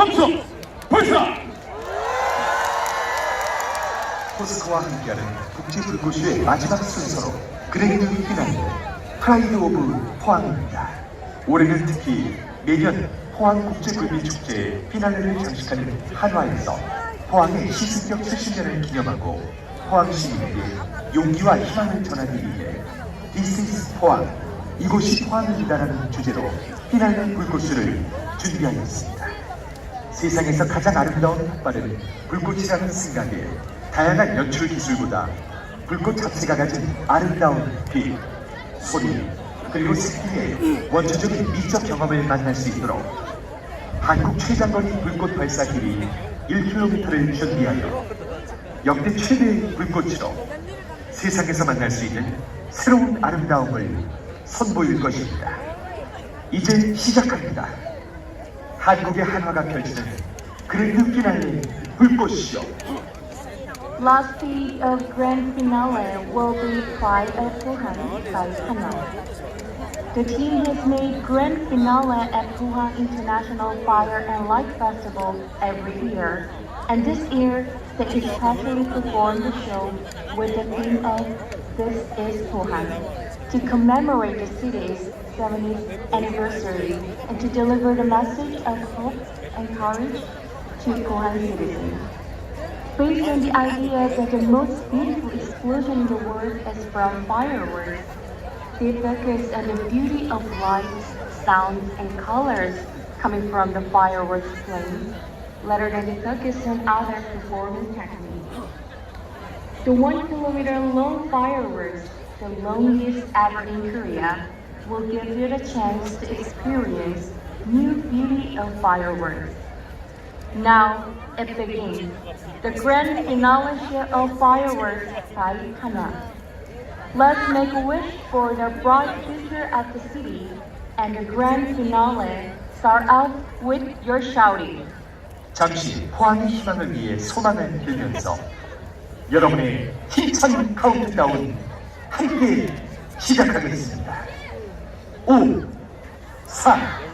함성 발사! 포스코와 함께하는 국제 불꽃쇼의 마지막 순서로 그레이드 피날레 프라이드 오브 포항입니다. 올해는 특히 매년 포항 국제 불빛 축제의 피날레를 장식하는 한화에서 포항의 시승격 70년을 기념하고 포항 시민에게 용기와 희망을 전하기 위해 This is 포항, 이곳이 포항입니다라는 주제로 피날레 불꽃쇼를 준비하였습니다. 세상에서 가장 아름다운 폭발은 불꽃이라는 생각에 다양한 연출 기술보다 불꽃 자체가 가진 아름다운 빛, 소리, 그리고 스피의 원초적인 미적 경험을 만날 수 있도록 한국 최장거리 불꽃 발사 길이 1km를 준비하여 역대 최대의 불꽃으로 세상에서 만날 수 있는 새로운 아름다움을 선보일 것입니다. 이제 시작합니다. 한국의 한화가 펼치는 그랜드 피날레 불꽃쇼 Last day of grand finale will be Pride of Pohang by Hana. The team has made grand finale at Pohang International Fire and Light Festival every year, and this year they especially performed the show with the theme of This is Pohang to commemorate the city's 70th anniversary and to deliver the message of hope and courage to Pohang citizens. Based on the idea that the most beautiful explosion in the world is from fireworks, they focus on the beauty of lights, sounds, and colors coming from the fireworks flames, rather than to focus on other performance techniques. The one kilometer long fireworks, the longest ever in Korea, will give you the chance to experience new beauty of fireworks. Now it begins. The grand finale show of fireworks by Hana. Let's make a wish for the bright future of the city and the grand finale start out with your shouting. 잠시 포항의 희망을 위해 소망을 빌면서 여러분의 힘찬 카운트다운 함께 시작하겠습니다. 5, 4, 3,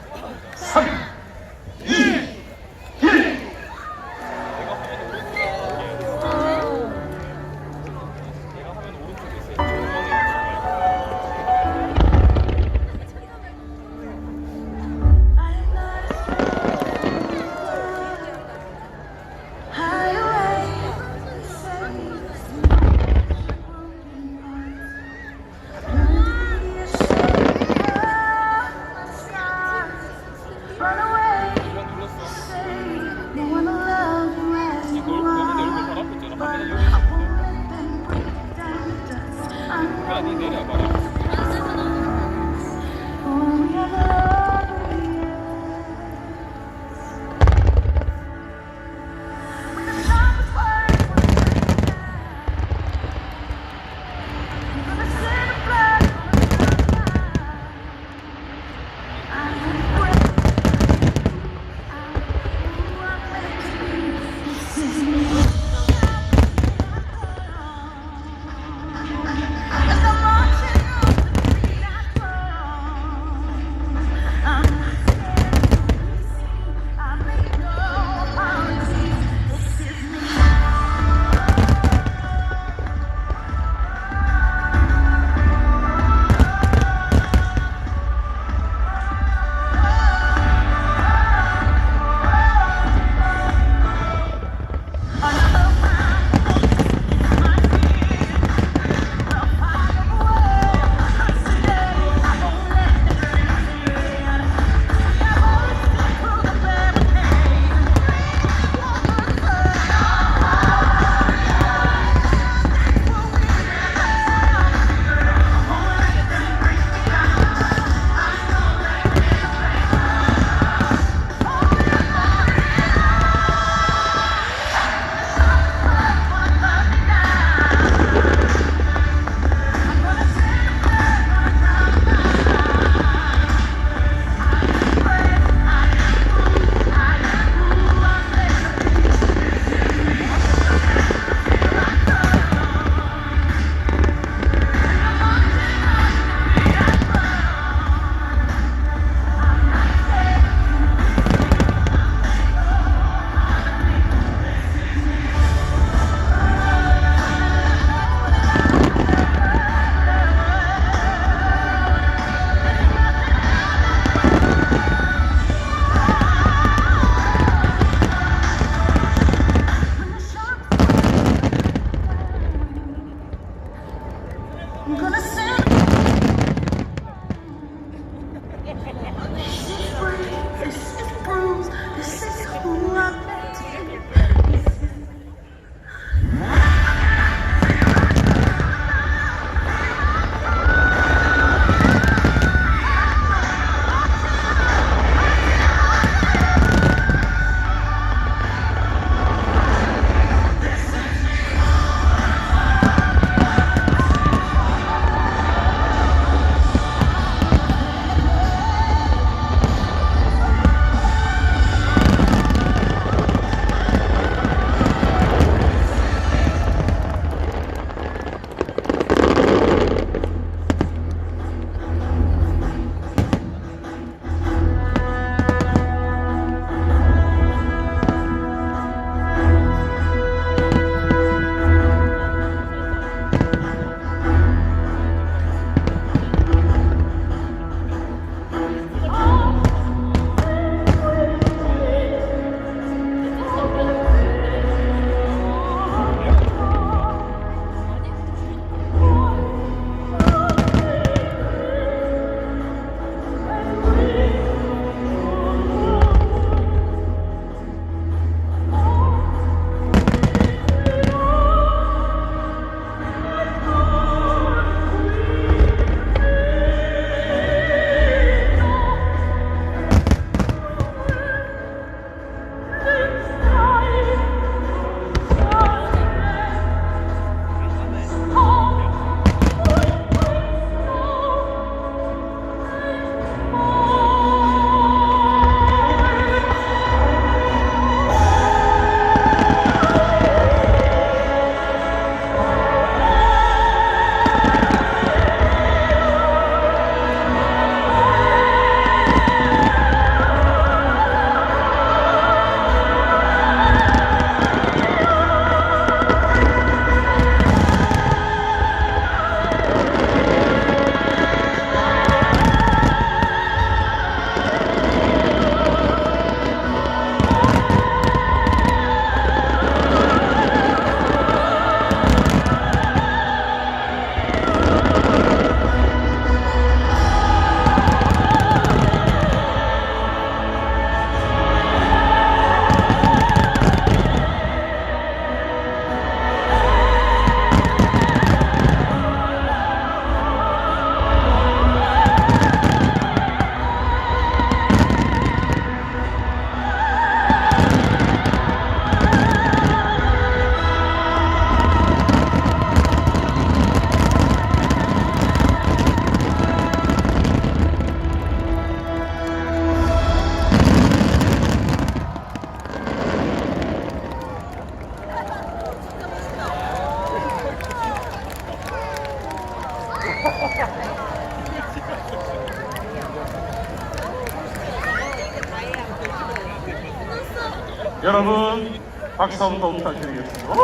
여러분 박수 한번 부탁드리겠습니다. 네,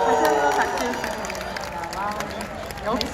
다시 한번 부탁드립니다. 와, 역시